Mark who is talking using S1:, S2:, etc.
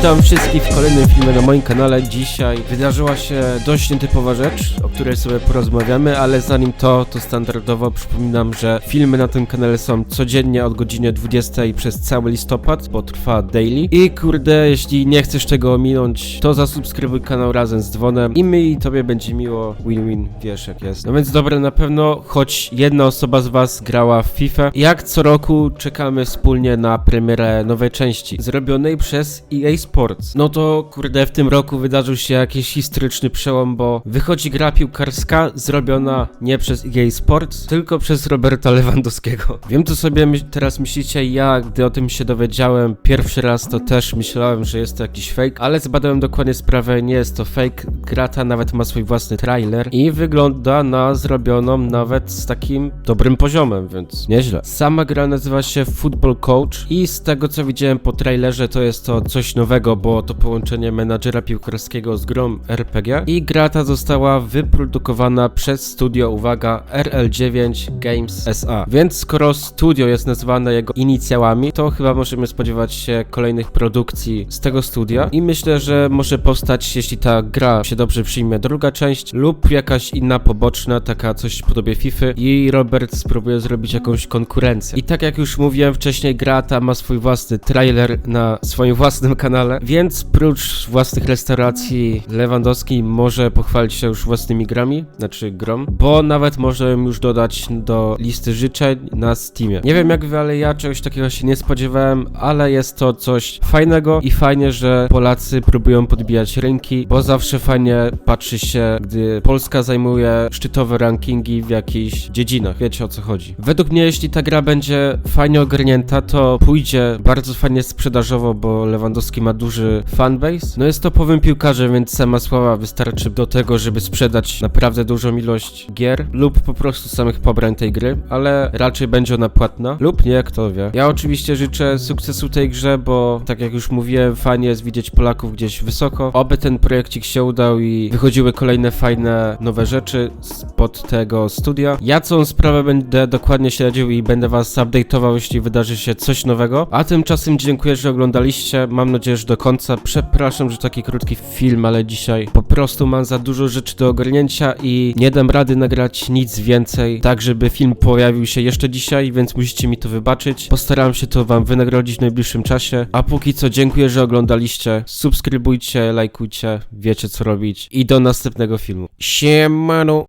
S1: Witam wszystkich w kolejnym filmie na moim kanale. Dzisiaj wydarzyła się dość nietypowa rzecz, o której sobie porozmawiamy, ale zanim to, to standardowo przypominam, że filmy na tym kanale są codziennie od godziny 20 przez cały listopad, bo trwa daily. I kurde, jeśli nie chcesz tego ominąć, to zasubskrybuj kanał razem z dzwonem i mi i tobie będzie miło. Win-win, wiesz jak jest. No więc dobre, na pewno choć jedna osoba z was grała w FIFA. Jak co roku czekamy wspólnie na premierę nowej części, zrobionej przez EA Sports. No to kurde, w tym roku wydarzył się jakiś historyczny przełom, bo wychodzi gra piłkarska zrobiona nie przez EA Sports, tylko przez Roberta Lewandowskiego. Wiem co sobie my- teraz myślicie, ja gdy o tym się dowiedziałem pierwszy raz, to też myślałem, że jest to jakiś fake, ale zbadałem dokładnie sprawę, nie jest to fake. Gra ta nawet ma swój własny trailer i wygląda na zrobioną nawet z takim dobrym poziomem, więc nieźle. Sama gra nazywa się Football Coach i z tego co widziałem po trailerze to jest to coś nowego, bo to połączenie menadżera piłkarskiego z grą RPG i gra ta została wyprodukowana przez studio, uwaga, RL9 Games SA. Więc skoro studio jest nazywane jego inicjałami, to chyba możemy spodziewać się kolejnych produkcji z tego studia i myślę, że może powstać, jeśli ta gra się dobrze przyjmie, druga część lub jakaś inna poboczna, taka coś w podobie FIFA i Robert spróbuje zrobić jakąś konkurencję. I tak jak już mówiłem wcześniej, gra ta ma swój własny trailer na swoim własnym kanale, więc prócz własnych restauracji Lewandowski może pochwalić się już własnymi grami, znaczy grom, bo nawet może już dodać do listy życzeń na Steamie. Nie wiem jak wy, ale ja czegoś takiego się nie spodziewałem, ale jest to coś fajnego i fajnie, że Polacy próbują podbijać rynki, bo zawsze fajnie patrzy się, gdy Polska zajmuje szczytowe rankingi w jakichś dziedzinach. Wiecie o co chodzi. Według mnie, jeśli ta gra będzie fajnie ogarnięta, to pójdzie bardzo fajnie sprzedażowo, bo Lewandowski ma duży fanbase. No jest topowym piłkarzem, więc sama sława wystarczy do tego, żeby sprzedać naprawdę dużą ilość gier lub po prostu samych pobrań tej gry, ale raczej będzie ona płatna lub nie, kto wie. Ja oczywiście życzę sukcesu tej grze, bo tak jak już mówiłem, fajnie jest widzieć Polaków gdzieś wysoko. Oby ten projekcik się udał i wychodziły kolejne fajne nowe rzeczy spod tego studia. Ja całą sprawę będę dokładnie śledził i będę was update'ował, jeśli wydarzy się coś nowego. A tymczasem dziękuję, że oglądaliście. Mam nadzieję, że do końca. Przepraszam, że taki krótki film, ale dzisiaj po prostu mam za dużo rzeczy do ogarnięcia i nie dam rady nagrać nic więcej, tak żeby film pojawił się jeszcze dzisiaj, więc musicie mi to wybaczyć. Postaram się to wam wynagrodzić w najbliższym czasie. A póki co dziękuję, że oglądaliście. Subskrybujcie, lajkujcie, wiecie co robić i do następnego filmu. Siemano!